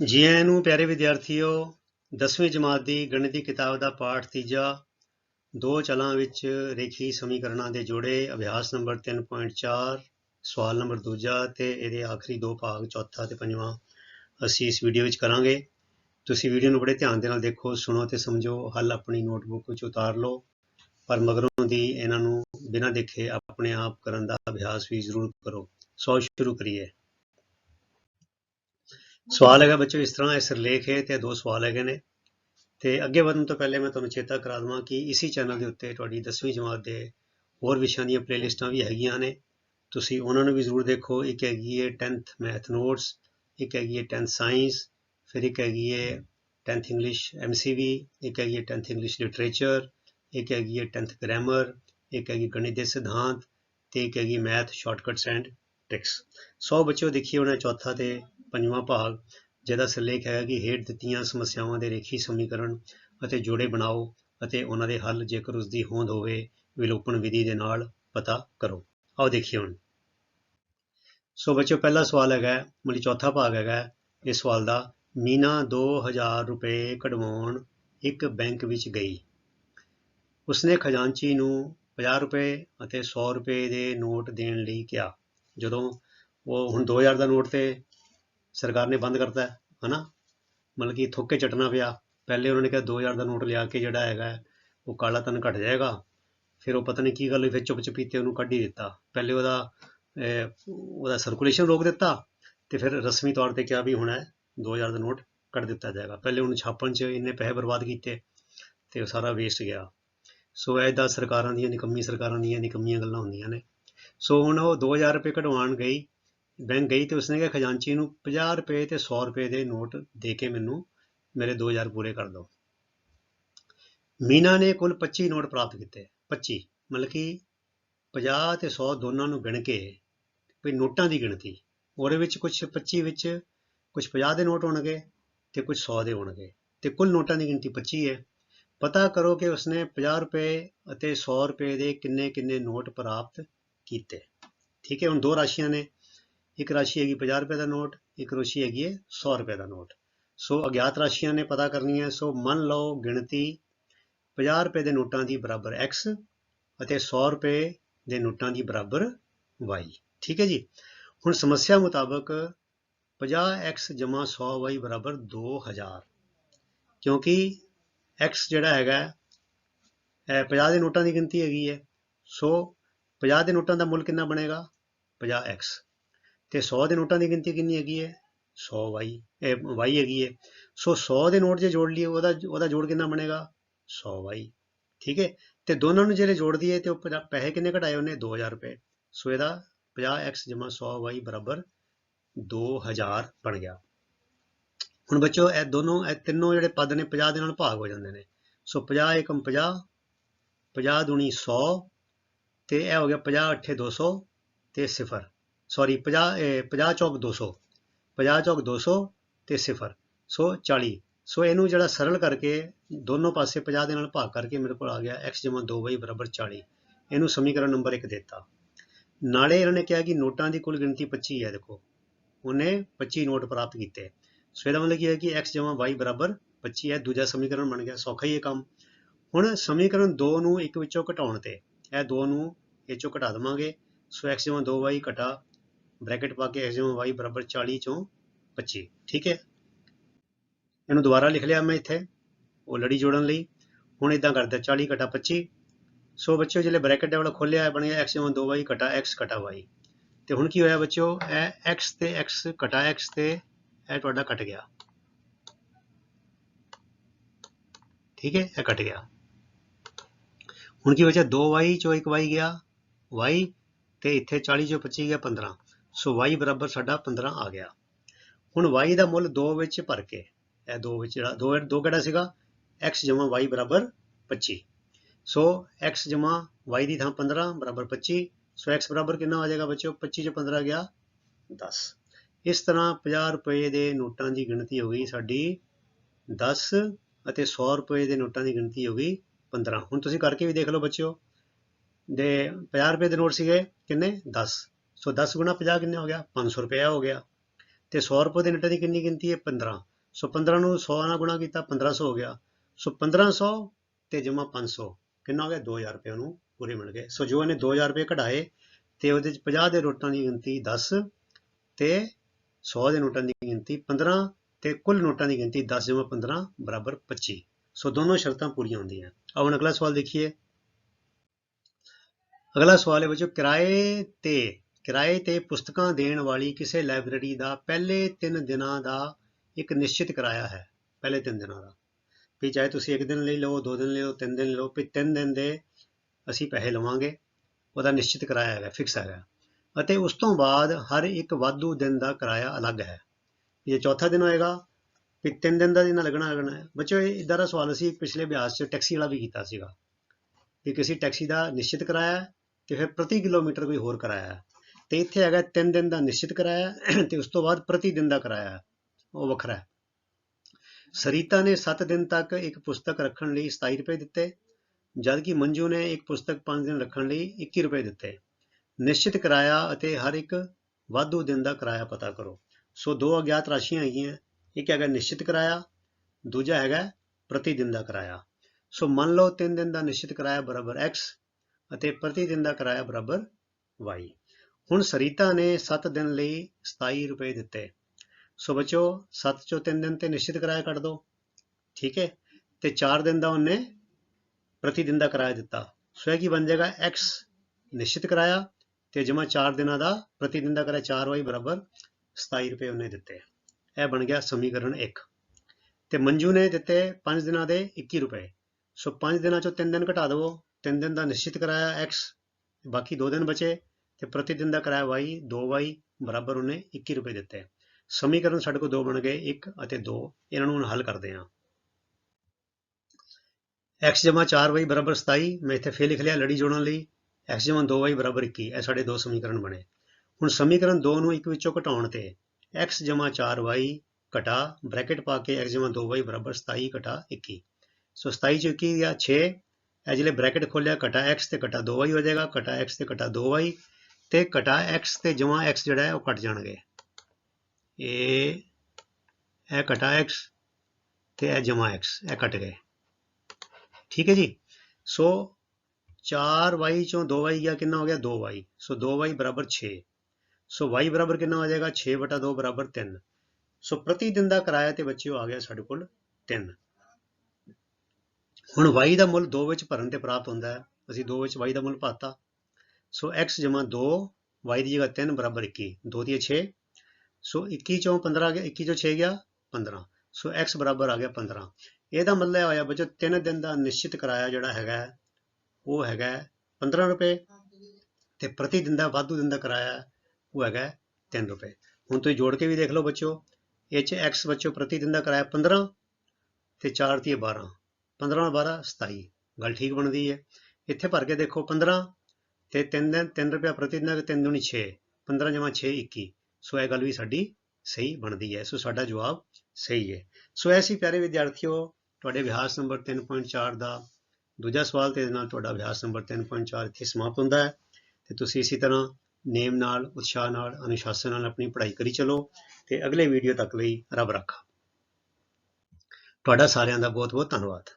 ਜੀ ਆਇਆਂ ਨੂੰ ਪਿਆਰੇ ਵਿਦਿਆਰਥੀਓ 10ਵੀਂ ਜਮਾਤ ਦੀ ਗਣਿਤ ਦੀ ਕਿਤਾਬ ਦਾ ਪਾਠ ਤੀਜਾ, ਦੋ ਚਲਾਂ ਵਿੱਚ ਰੇਖੀ ਸਮੀਕਰਨਾਂ ਦੇ ਜੋੜੇ, ਅਭਿਆਸ ਨੰਬਰ 3.4 ਸਵਾਲ ਨੰਬਰ ਦੂਜਾ ਤੇ ਇਹਦੇ ਆਖਰੀ ਦੋ ਭਾਗ, ਚੌਥਾ ਤੇ ਪੰਜਵਾਂ ਅਸੀਂ ਇਸ ਵੀਡੀਓ ਵਿੱਚ ਕਰਾਂਗੇ। ਤੁਸੀਂ ਵੀਡੀਓ ਨੂੰ ਬੜੇ ਧਿਆਨ ਦੇ ਨਾਲ ਦੇਖੋ, ਸੁਣੋ ਤੇ ਸਮਝੋ, ਹੱਲ ਆਪਣੀ ਨੋਟਬੁੱਕ ਵਿੱਚ ਉਤਾਰ ਲਓ। ਪਰ ਮਗਰੋਂ ਦੀ ਇਹਨਾਂ ਨੂੰ ਬਿਨਾਂ ਦੇਖੇ ਆਪਣੇ ਆਪ ਕਰਨ ਦਾ ਅਭਿਆਸ ਵੀ ਜ਼ਰੂਰ ਕਰੋ। ਸੋ ਸ਼ੁਰੂ ਕਰੀਏ। ਸਵਾਲ ਹੈਗਾ ਬੱਚੋ ਇਸ ਤਰ੍ਹਾਂ ਇਹ ਸਿਰਲੇਖ ਹੈ ਤੇ ਦੋ ਸਵਾਲ ਹੈਗੇ ਨੇ ਤੇ ਅੱਗੇ ਵਧਣ ਤੋਂ ਪਹਿਲੇ ਮੈਂ ਤੁਹਾਨੂੰ ਚੇਤਾ ਕਰਾ ਦਵਾਂ ਕਿ ਇਸੇ ਚੈਨਲ ਦੇ ਉੱਤੇ ਤੁਹਾਡੀ 10ਵੀਂ ਜਮਾਤ ਦੇ ਹੋਰ ਵਿਸ਼ਿਆਂ ਦੀਆਂ ਪਲੇਲਿਸਟਾਂ ਵੀ ਹੈਗੀਆਂ ਨੇ। ਤੁਸੀਂ ਉਹਨਾਂ ਨੂੰ ਵੀ ਜ਼ਰੂਰ ਦੇਖੋ, ਇੱਕ ਹੈਗੀ ਹੈ 10th ਮੈਥ ਨੋਟਸ ਇੱਕ ਹੈਗੀ ਹੈ 10th ਸਾਇੰਸ ਫਿਰ ਇੱਕ ਹੈਗੀ ਹੈ 10th ਇੰਗਲਿਸ਼ ਐਮਸੀਵੀ ਇੱਕ ਹੈਗੀ ਹੈ 10th ਇੰਗਲਿਸ਼ ਲਿਟਰੇਚਰ ਇੱਕ ਹੈਗੀ ਹੈ 10th ਗ੍ਰਾਮਰ ਇੱਕ ਹੈਗੀ ਗਣਿਤ ਦੇ ਸਿਧਾਂਤ ਤੇ ਇੱਕ ਹੈਗੀ math shortcuts and tricks so ਬੱਚਿਓ, ਦੇਖੀਏ ਉਹਨਾਂ ਚੌਥਾ ਤੇ ਪੰਜਵਾਂ ਭਾਗ, ਜਿਹਦਾ ਸਿਰਲੇਖ ਹੈ ਕਿ ਹੇਠ ਦਿੱਤੀਆਂ ਸਮੱਸਿਆਵਾਂ ਦੇ ਰੇਖੀ ਸਮੀਕਰਨ ਅਤੇ ਜੋੜੇ ਬਣਾਓ ਅਤੇ ਉਹਨਾਂ ਦੇ ਹੱਲ ਜੇਕਰ ਉਸ ਦੀ ਹੋਂਦ ਹੋਵੇ, ਵਿਲੋਪਨ ਵਿਧੀ ਦੇ ਨਾਲ ਪਤਾ ਕਰੋ। ਆਓ ਦੇਖੀਏ ਹੁਣ। ਸੋ ਬੱਚਿਓ, ਪਹਿਲਾ ਸਵਾਲ ਹੈਗਾ, ਮਤਲਬ ਚੌਥਾ ਭਾਗ ਹੈਗਾ, ਇਸ ਸਵਾਲ ਦਾ, ਮੀਨਾ 2000 ਰੁਪਏ ਕਢਵਾਉਣ ਇੱਕ ਬੈਂਕ ਵਿੱਚ ਗਈ। ਉਸਨੇ ਖਜ਼ਾਨਚੀ ਨੂੰ 50 ਰੁਪਏ ਅਤੇ 100 ਰੁਪਏ ਦੇ ਨੋਟ ਦੇਣ ਲਈ ਕਿਹਾ, ਜਦੋਂ ਉਹ ਹੁਣ 2000 ਦਾ ਨੋਟ ਤੇ ਸਰਕਾਰ ਨੇ ਬੰਦ ਕਰਤਾ ਹੈ, ਹਨਾ? ਮਤਲਬ ਕਿ ਥੋਕੇ ਚਟਣਾ ਪਿਆ। ਪਹਿਲੇ ਉਹਨਾਂ ਨੇ ਕਿਹਾ 2000 ਦਾ ਨੋਟ ਲਿਆ ਕੇ ਜਿਹੜਾ ਹੈਗਾ ਉਹ ਕਾਲਾ ਤਨ ਘਟ ਜਾਏਗਾ। ਫਿਰ ਉਹ ਪਤਾ ਨਹੀਂ ਕੀ ਗੱਲ ਹੋਈ, ਫਿਰ ਚੁੱਪ ਚਪੀਤੇ ਉਹਨੂੰ ਕੱਢ ਹੀ ਦਿੱਤਾ। ਪਹਿਲੇ ਉਹਦਾ ਉਹਦਾ ਸਰਕੂਲੇਸ਼ਨ ਰੋਕ ਦਿੱਤਾ ਤੇ ਫਿਰ ਰਸਮੀ ਤੌਰ ਤੇ ਕਿਹਾ ਵੀ ਹੁਣ 2000 ਦਾ ਨੋਟ ਕੱਢ ਦਿੱਤਾ ਜਾਏਗਾ। ਪਹਿਲੇ ਉਹਨੂੰ ਛਾਪਣ 'ਚ ਇੰਨੇ ਪੈਸੇ ਬਰਬਾਦ ਕੀਤੇ ਤੇ ਉਹ ਸਾਰਾ ਵੇਸਟ ਗਿਆ। ਸੋ ਐਦਾਂ ਸਰਕਾਰਾਂ ਦੀਆਂ ਨਿਕੰਮੀ ਸਰਕਾਰਾਂ ਦੀਆਂ ਨਿਕੰਮੀਆਂ ਗੱਲਾਂ ਹੁੰਦੀਆਂ ਨੇ। ਸੋ ਹੁਣ ਉਹ 2000 ਰੁਪਏ ਕਢਵਾਉਣ ਗਈ ਬੈਂਕ ਗਈ ਤੇ ਉਸਨੇ ਕਿਹਾ, ਖਜ਼ਾਨਚੀ ਨੂੰ 50 ਰੁਪਏ ਤੇ 100 ਰੁਪਏ ਦੇ ਨੋਟ ਦੇ ਕੇ ਮੈਨੂੰ ਮੇਰੇ 2000 ਪੂਰੇ ਕਰ ਦਿਓ। ਮੀਨਾ ਨੇ ਕੁੱਲ 25 ਨੋਟ ਪ੍ਰਾਪਤ ਕੀਤੇ। 25 ਮਤਲਬ ਕਿ 50 ਤੇ 100 ਦੋਨਾਂ ਨੂੰ ਗਿਣ ਕੇ ਵੀ ਨੋਟਾਂ ਦੀ ਗਿਣਤੀ। ਉਹਦੇ ਵਿੱਚ ਕੁਝ 25 ਵਿੱਚ ਕੁਝ 50 ਦੇ ਨੋਟ ਹੋਣਗੇ ਤੇ ਕੁਝ 100 ਦੇ ਹੋਣਗੇ। ਤੇ ਕੁੱਲ ਨੋਟਾਂ ਦੀ ਗਿਣਤੀ 25 ਹੈ। ਪਤਾ ਕਰੋ ਕਿ ਉਸਨੇ 50 ਰੁਪਏ ਅਤੇ 100 ਰੁਪਏ ਦੇ ਕਿੰਨੇ ਕਿੰਨੇ ਨੋਟ ਪ੍ਰਾਪਤ ਕੀਤੇ। ਠੀਕ ਹੈ, ਹੁਣ ਦੋ ਰਾਸ਼ੀਆਂ ਨੇ। ਇੱਕ ਰਾਸ਼ੀ ਹੈਗੀ 50 ਰੁਪਏ ਦਾ ਨੋਟ, ਇੱਕ ਰਾਸ਼ੀ ਹੈਗੀ ਹੈ 100 ਰੁਪਏ ਦਾ ਨੋਟ। ਸੋ ਅਗਿਆਤ ਰਾਸ਼ੀਆਂ ਨੇ ਪਤਾ ਕਰਨੀ ਹੈ, ਸੋ ਮੰਨ ਲਓ ਗਿਣਤੀ 50 ਰੁਪਏ ਦੇ ਨੋਟਾਂ ਦੀ ਬਰਾਬਰ x ਅਤੇ 100 ਰੁਪਏ ਦੇ ਨੋਟਾਂ ਦੀ ਬਰਾਬਰ y ਠੀਕ ਹੈ ਜੀ? ਹੁਣ ਸਮੱਸਿਆ ਮੁਤਾਬਕ 50x 100y ਬਰਾਬਰ 2000 ਕਿਉਂਕਿ x ਜਿਹੜਾ ਹੈਗਾ ਇਹ 50 ਦੇ ਨੋਟਾਂ ਦੀ ਗਿਣਤੀ ਹੈਗੀ ਹੈ। ਸੋ 50 ਦੇ ਨੋਟਾਂ ਦਾ ਮੁੱਲ ਕਿੰਨਾ ਬਣੇਗਾ? 50x ਤੇ 100 ਦੇ ਨੋਟਾਂ ਦੀ ਗਿਣਤੀ ਕਿੰਨੀ ਹੈਗੀ ਹੈ? 100y ਇਹ ਵਾਈ ਹੈਗੀ ਹੈ। ਸੋ 100 ਦੇ ਨੋਟ ਜੇ ਜੋੜ ਲਈਏ, ਉਹਦਾ ਉਹਦਾ ਜੋੜ ਕਿੰਨਾ ਬਣੇਗਾ? 100y ਠੀਕ ਹੈ? ਤੇ ਦੋਨਾਂ ਨੂੰ ਜਿਹੜੇ ਜੋੜ ਦਈਏ ਤੇ ਉਹ ਪੈਸੇ ਕਿੰਨੇ ਘਟਾਏ ਉਹਨੇ? 2000 ਰੁਪਏ। ਸੋ ਇਹਦਾ 50x 100y ਬਰਾਬਰ 2000 ਬਣ ਗਿਆ। ਹੁਣ ਬੱਚੋ, ਇਹ ਦੋਨੋਂ, ਇਹ ਤਿੰਨੋਂ ਜਿਹੜੇ ਪਦ ਨੇ 50 ਦੇ ਨਾਲ ਭਾਗ ਹੋ ਜਾਂਦੇ ਨੇ। ਸੋ 50 ਏਕਮ 50 50 ਦੁਣੀ 100 ਤੇ ਇਹ ਹੋ ਗਿਆ 50 ਅੱਠੇ 200 ਤੇ 0 ਸੌਰੀ 50 50 ਚੌਕ 200 50 ਚੌਕ 200 ਤੇ ਸਿਫਰ, ਸੋ 40 ਸੋ ਇਹਨੂੰ ਜਿਹੜਾ ਸਰਲ ਕਰਕੇ ਦੋਨੋਂ ਪਾਸੇ 50 ਦੇ ਨਾਲ ਭਾਗ ਕਰਕੇ ਮੇਰੇ ਕੋਲ ਆ ਗਿਆ x 2y 40 ਇਹਨੂੰ ਸਮੀਕਰਨ ਨੰਬਰ 1 ਦਿੱਤਾ। ਨਾਲੇ ਇਹਨਾਂ ਨੇ ਕਿਹਾ ਕਿ ਨੋਟਾਂ ਦੀ ਕੁੱਲ ਗਿਣਤੀ 25 ਹੈ, ਦੇਖੋ। ਉਹਨੇ 25 ਨੋਟ ਪ੍ਰਾਪਤ ਕੀਤੇ। ਸੋ ਇਹਦਾ ਮਤਲਬ ਕੀ ਹੈ ਕਿ x y 25 ਹੈ, ਦੂਜਾ ਸਮੀਕਰਨ ਬਣ ਗਿਆ, ਸੌਖਾ ਹੀ ਹੈ ਕੰਮ। ਹੁਣ ਸਮੀਕਰਨ 2 ਨੂੰ ਇੱਕ ਵਿੱਚੋਂ ਘਟਾਉਣ ਤੇ, ਇਹ ਦੋ ਨੂੰ ਇਹ ਚੋਂ ਘਟਾ ਦਵਾਂਗੇ। ਸੋ x 2y ਘਟਾ ਬ੍ਰੈਕਟ ਪਾ ਕੇ x y 40 ਚੋਂ 25 ਠੀਕ ਹੈ? ਇਹਨੂੰ ਦੁਬਾਰਾ ਲਿਖ ਲਿਆ ਮੈਂ ਇੱਥੇ, ਉਹ ਲੜੀ ਜੋੜਨ ਲਈ। ਹੁਣ ਇਦਾਂ ਕਰਦਾ 40 ਘਟਾ 25 ਸੋ ਬੱਚਿਓ, ਜਿਹੜੇ ਬ੍ਰੈਕਟ ਵਾਲਾ ਖੋਲਿਆ ਬਣਿਆ x 2y ਘਟਾ x ਘਟਾ y ਤੇ ਹੁਣ ਕੀ ਹੋਇਆ ਬੱਚਿਓ? ਇਹ x ਤੇ x ਘਟਾ x ਤੇ ਇਹ ਤੁਹਾਡਾ ਕੱਟ ਗਿਆ। ਠੀਕ ਹੈ? ਇਹ ਕੱਟ ਗਿਆ। ਹੁਣ ਕੀ ਬਚਿਆ 2y ਚੋਂ 1y ਗਿਆ, y ਤੇ ਇੱਥੇ 40 ਚੋਂ 25 ਗਿਆ 15 ਸੋ y ਬਰਾਬਰ ਸਾਡਾ 15 ਆ ਗਿਆ। ਹੁਣ y ਦਾ ਮੁੱਲ 2 ਵਿੱਚ ਭਰ ਕੇ, ਇਹ 2 ਵਿੱਚ ਜਿਹੜਾ 2 2 ਕਿਹੜਾ ਸੀਗਾ? X y ਬਰਾਬਰ 25 ਸੋ x y ਦੀ ਥਾਂ 15 ਬਰਾਬਰ 25 ਸੋ x ਬਰਾਬਰ ਕਿੰਨਾ ਆ ਜਾਏਗਾ ਬੱਚਿਓ? 25 'ਚ 15 ਗਿਆ 10 ਇਸ ਤਰ੍ਹਾਂ 50 ਰੁਪਏ ਦੇ ਨੋਟਾਂ ਦੀ ਗਿਣਤੀ ਹੋ ਗਈ ਸਾਡੀ 10 ਅਤੇ 100 ਰੁਪਏ ਦੇ ਨੋਟਾਂ ਦੀ ਗਿਣਤੀ ਹੋ ਗਈ 15 ਹੁਣ ਤੁਸੀਂ ਕਰਕੇ ਵੀ ਦੇਖ ਲਓ ਬੱਚਿਓ। ਦੇ 50 ਰੁਪਏ ਦੇ ਨੋਟ ਸੀਗੇ, ਕਿੰਨੇ? 10 ਸੋ 10 ਗੁਣਾ 50 ਕਿੰਨਾ ਹੋ ਗਿਆ? 500 ਰੁਪਇਆ ਹੋ ਗਿਆ। ਤੇ 100 ਰੁਪਏ ਦੇ ਨੋਟਾਂ ਦੀ ਕਿੰਨੀ ਗਿਣਤੀ ਹੈ? 15 ਸੋ 15 ਨੂੰ 100 ਨਾਲ ਗੁਣਾ ਕੀਤਾ 1500 ਹੋ ਗਿਆ। ਸੋ 1500 ਤੇ ਜਮਾ 500 ਕਿੰਨਾ ਹੋ ਗਿਆ? 2000 ਰੁਪਏ ਉਹਨੂੰ ਪੂਰੇ ਮਿਲ ਗਏ। ਸੋ ਜੋ ਇਹਨੇ 2000 ਰੁਪਏ ਕਢਾਏ ਤੇ ਉਹਦੇ ਚ 50 ਦੇ ਨੋਟਾਂ ਦੀ ਗਿਣਤੀ 10 ਤੇ 100 ਦੇ ਨੋਟਾਂ ਦੀ ਗਿਣਤੀ 15 ਤੇ ਕੁੱਲ ਨੋਟਾਂ ਦੀ ਗਿਣਤੀ 10 ਜਮਾ 15 ਬਰਾਬਰ 25 ਸੋ ਦੋਨੋਂ ਸ਼ਰਤਾਂ ਪੂਰੀਆਂ ਹੁੰਦੀਆਂ। ਆਓ ਹੁਣ ਅਗਲਾ ਸਵਾਲ ਦੇਖੀਏ। ਅਗਲਾ ਸਵਾਲ ਹੈ ਬੱਚੋ ਕਿਰਾਏ ਤੇ ਕਿਰਾਏ ਤੇ ਪੁਸਤਕਾਂ ਦੇਣ ਵਾਲੀ ਕਿਸੇ ਲਾਇਬ੍ਰੇਰੀ ਦਾ ਪਹਿਲੇ 3 ਦਿਨਾਂ ਦਾ ਇੱਕ ਨਿਸ਼ਚਿਤ ਕਿਰਾਇਆ ਹੈ, ਪਹਿਲੇ 3 ਦਿਨਾਂ ਦਾ। ਵੀ ਚਾਹੇ ਤੁਸੀਂ ਇੱਕ ਦਿਨ ਲਈ ਲਓ, ਦੋ ਦਿਨ ਲਈ ਲਓ, ਤਿੰਨ ਦਿਨ ਲਓ, ਵੀ ਤਿੰਨ ਦਿਨ ਦੇ ਅਸੀਂ ਪੈਸੇ ਲਵਾਂਗੇ, ਉਹਦਾ ਨਿਸ਼ਚਿਤ ਕਿਰਾਇਆ ਹੈਗਾ ਫਿਕਸ ਹੈਗਾ। ਅਤੇ ਉਸ ਤੋਂ ਬਾਅਦ ਹਰ ਇੱਕ ਵਾਧੂ ਦਿਨ ਦਾ ਕਿਰਾਇਆ ਅਲੱਗ ਹੈ। ਜੇ ਚੌਥਾ ਦਿਨ ਹੋਏਗਾ, ਵੀ ਤਿੰਨ ਦਿਨ ਦਾ ਜਿੰਨਾ ਲੱਗਣਾ ਲੱਗਣਾ ਹੈ। ਬੱਚੋ ਇਹ ਇਦਾਂ ਦਾ ਸਵਾਲ ਅਸੀਂ ਪਿਛਲੇ ਅਭਿਆਸ 'ਚ ਟੈਕਸੀ ਵਾਲਾ ਵੀ ਕੀਤਾ ਸੀਗਾ। ਕਿ ਕਿਸੇ ਟੈਕਸੀ ਦਾ ਨਿਸ਼ਚਿਤ ਕਿਰਾਇਆ ਹੈ ਤੇ ਫਿਰ ਪ੍ਰਤੀ ਕਿਲੋਮੀਟਰ ਕੋਈ ਹੋਰ ਕਿਰਾਇਆ ਹੈ। ਤੇ ਇੱਥੇ ਹੈਗਾ ਤਿੰਨ ਦਿਨ ਦਾ ਨਿਸ਼ਚਿਤ ਕਿਰਾਇਆ ਹੈ, ਤੇ ਉਸ ਤੋਂ ਬਾਅਦ ਪ੍ਰਤੀ ਦਿਨ ਦਾ ਕਿਰਾਇਆ ਉਹ ਵੱਖਰਾ ਹੈ। ਸਰੀਤਾ ਨੇ 7 ਦਿਨ ਤੱਕ ਇੱਕ ਪੁਸਤਕ ਰੱਖਣ ਲਈ 27 ਰੁਪਏ ਦਿੱਤੇ, ਜਦਕਿ ਮੰਜੂ ਨੇ ਇੱਕ ਪੁਸਤਕ 5 ਦਿਨ ਰੱਖਣ ਲਈ 21 ਰੁਪਏ ਦਿੱਤੇ। ਨਿਸ਼ਚਿਤ ਕਿਰਾਇਆ ਅਤੇ ਹਰ ਇੱਕ ਵਾਧੂ ਦਿਨ ਦਾ ਕਿਰਾਇਆ ਪਤਾ ਕਰੋ। ਸੋ ਦੋ ਅਗਿਆਤ ਰਾਸ਼ੀਆਂ ਹੈਗੀਆਂ, ਇੱਕ ਹੈਗਾ ਨਿਸ਼ਚਿਤ ਕਿਰਾਇਆ, ਦੂਜਾ ਹੈਗਾ ਪ੍ਰਤੀ ਦਿਨ ਦਾ ਕਿਰਾਇਆ। ਸੋ ਮੰਨ ਲਓ 3 ਦਿਨ ਦਾ ਨਿਸ਼ਚਿਤ ਕਿਰਾਇਆ ਬਰਾਬਰ x ਅਤੇ ਪ੍ਰਤੀ ਦਿਨ ਦਾ ਕਿਰਾਇਆ ਬਰਾਬਰ y ਹੁਣ ਸਰੀਤਾ ਨੇ 7 ਦਿਨ ਲਈ 27 ਰੁਪਏ ਦਿੱਤੇ। ਸੋ ਬੱਚੋ 7 ਚੋਂ 3 ਦਿਨ ਤੇ ਨਿਸ਼ਚਿਤ ਕਿਰਾਇਆ ਕੱਢ ਦੋ। ਠੀਕ ਹੈ? ਤੇ 4 ਦਿਨ ਦਾ ਉਹਨੇ ਪ੍ਰਤੀ ਦਿਨ ਦਾ ਕਿਰਾਇਆ ਦਿੱਤਾ। ਸੋ ਇਹ ਕੀ ਬਣ ਜਾਏਗਾ? X ਨਿਸ਼ਚਿਤ ਕਿਰਾਇਆ ਤੇ ਜਮਾ 4 ਦਿਨਾਂ ਦਾ ਪ੍ਰਤੀ ਦਿਨ ਦਾ ਕਿਰਾਇਆ 4y ਬਰਾਬਰ 27 ਰੁਪਏ ਉਹਨੇ ਦਿੱਤੇ। ਇਹ ਬਣ ਗਿਆ ਸਮੀਕਰਨ 1 ਤੇ ਮੰਜੂ ਨੇ ਦਿੱਤੇ 5 ਦਿਨਾਂ ਦੇ 21 ਰੁਪਏ। ਸੋ 5 ਦਿਨਾਂ ਚੋਂ 3 ਦਿਨ ਘਟਾ ਦਿਵੋ। 3 ਦਿਨ ਦਾ ਨਿਸ਼ਚਿਤ ਕਿਰਾਇਆ x, ਬਾਕੀ 2 ਦਿਨ ਬਚੇ। ਤੇ ਪ੍ਰਤੀ ਦਿਨ ਦਾ ਕਿਰਾਇਆ y 2y ਬਰਾਬਰ ਉਹਨੇ 21 ਰੁਪਏ ਦਿੱਤੇ। ਸਮੀਕਰਨ ਸਾਡੇ ਕੋਲ ਦੋ ਬਣ ਗਏ 1 ਅਤੇ 2 ਇਹਨਾਂ ਨੂੰ ਹੁਣ ਹੱਲ ਕਰਦੇ ਹਾਂ। X 4y ਬਰਾਬਰ 27 ਮੈਂ ਇੱਥੇ ਫੇਰ ਲਿਖ ਲਿਆ ਲੜੀ ਜੋੜਨ ਲਈ। X 2y ਬਰਾਬਰ 21 ਇਹ ਸਾਡੇ ਦੋ ਸਮੀਕਰਨ ਬਣੇ। ਹੁਣ ਸਮੀਕਰਨ 2 ਨੂੰ ਇੱਕ ਵਿੱਚੋਂ ਘਟਾਉਣ ਤੇ x 4y ਘਟਾ ਬ੍ਰੈਕਟ ਪਾ ਕੇ x 2y ਬਰਾਬਰ 27 ਘਟਾ 21 ਸੋ 27 ਚ 21 ਗਿਆ 6 ਇਹ ਜਿਹੜੇ ਬ੍ਰੈਕਟ ਖੋਲਿਆ, ਘਟਾ x ਤੇ ਘਟਾ 2y ਹੋ ਜਾਏਗਾ, ਘਟਾ x ਤੇ ਘਟਾ 2y ਤੇ ਘਟਾ x ਤੇ ਜਮਾ x ਜਿਹੜਾ ਹੈ ਉਹ ਕੱਟ ਜਾਣਗੇ। ਇਹ ਇਹ ਘਟਾ x ਤੇ ਇਹ ਜਮਾ x, ਇਹ ਕੱਟ ਗਏ। ਠੀਕ ਹੈ ਜੀ? ਸੋ 4y ਚੋਂ 2y ਗਿਆ ਕਿੰਨਾ ਹੋ ਗਿਆ? 2y ਸੋ 2y ਬਰਾਬਰ 6 ਸੋ y ਬਰਾਬਰ ਕਿੰਨਾ ਹੋ ਜਾਏਗਾ? 6 ਬਟਾ 2 ਬਰਾਬਰ 3 ਸੋ ਪ੍ਰਤੀ ਦਿਨ ਦਾ ਕਿਰਾਇਆ ਤੇ ਬੱਚਿਓ ਆ ਗਿਆ ਸਾਡੇ ਕੋਲ 3 ਹੁਣ y ਦਾ ਮੁੱਲ 2 ਵਿੱਚ ਭਰਨ ਤੇ ਪ੍ਰਾਪਤ ਹੁੰਦਾ ਹੈ। ਅਸੀਂ 2 ਵਿੱਚ y ਦਾ ਮੁੱਲ ਪਾਤਾ ਸੋ x 2 y ਦੀ ਜਗ੍ਹਾ 3 ਬਰਾਬਰ 21 2 ਦੀ 6 ਸੋ 21 ਚੋਂ 15 ਆ ਗਿਆ 21 ਚੋਂ 6 ਗਿਆ 15 ਸੋ x ਬਰਾਬਰ ਆ ਗਿਆ 15 ਇਹਦਾ ਮਤਲਬ ਇਹ ਹੋਇਆ ਬੱਚੋ 3 ਦਿਨ ਦਾ ਨਿਸ਼ਚਿਤ ਕਿਰਾਇਆ ਜਿਹੜਾ ਹੈਗਾ, ਉਹ ਹੈਗਾ 15 ਰੁਪਏ ਤੇ ਪ੍ਰਤੀ ਦਿਨ ਦਾ ਵਾਧੂ ਦਿਨ ਦਾ ਕਿਰਾਇਆ ਉਹ ਹੈਗਾ 3 ਰੁਪਏ। ਹੁਣ ਤੁਸੀਂ ਜੋੜ ਕੇ ਵੀ ਦੇਖ ਲਓ ਬੱਚੋ, ਇਹ ਚ x ਬੱਚੋ ਪ੍ਰਤੀ ਦਿਨ ਦਾ ਕਿਰਾਇਆ 15 ਤੇ 4 ਦੀ 12 15 ਨਾਲ 12 27 ਗੱਲ ਠੀਕ ਬਣਦੀ ਹੈ। ਇੱਥੇ ਭਰ ਕੇ ਦੇਖੋ 15 ਤੇ 3 ਦਿਨ 3 ਰੁਪਏ ਪ੍ਰਤੀ ਦਿਨ ਦਾ 3 ਦੁਨੀ 6 15 ਜਮਾ 6 21 ਸੋ ਇਹ ਗੱਲ ਵੀ ਸਾਡੀ ਸਹੀ ਬਣਦੀ ਹੈ। ਸੋ ਸਾਡਾ ਜਵਾਬ ਸਹੀ ਹੈ। ਸੋ ਐਸੀ ਪਿਆਰੇ ਵਿਦਿਆਰਥੀਓ, ਤੁਹਾਡੇ ਅਭਿਆਸ ਨੰਬਰ 3.4 ਦਾ ਦੂਜਾ ਸਵਾਲ ਤੇ ਇਹਦੇ ਨਾਲ ਤੁਹਾਡਾ ਅਭਿਆਸ ਨੰਬਰ 3.4 ਇੱਥੇ ਸਮਾਪਤ ਹੁੰਦਾ ਹੈ। ਤੇ ਤੁਸੀਂ ਇਸੇ ਤਰ੍ਹਾਂ ਨੇਮ ਨਾਲ, ਉਤਸ਼ਾਹ ਨਾਲ, ਅਨੁਸ਼ਾਸਨ ਨਾਲ ਆਪਣੀ ਪੜ੍ਹਾਈ ਕਰੀ ਚਲੋ ਤੇ ਅਗਲੇ ਵੀਡੀਓ ਤੱਕ ਲਈ ਰੱਬ ਰੱਖਾ। ਤੁਹਾਡਾ ਸਾਰਿਆਂ ਦਾ ਬਹੁਤ ਬਹੁਤ ਧੰਨਵਾਦ।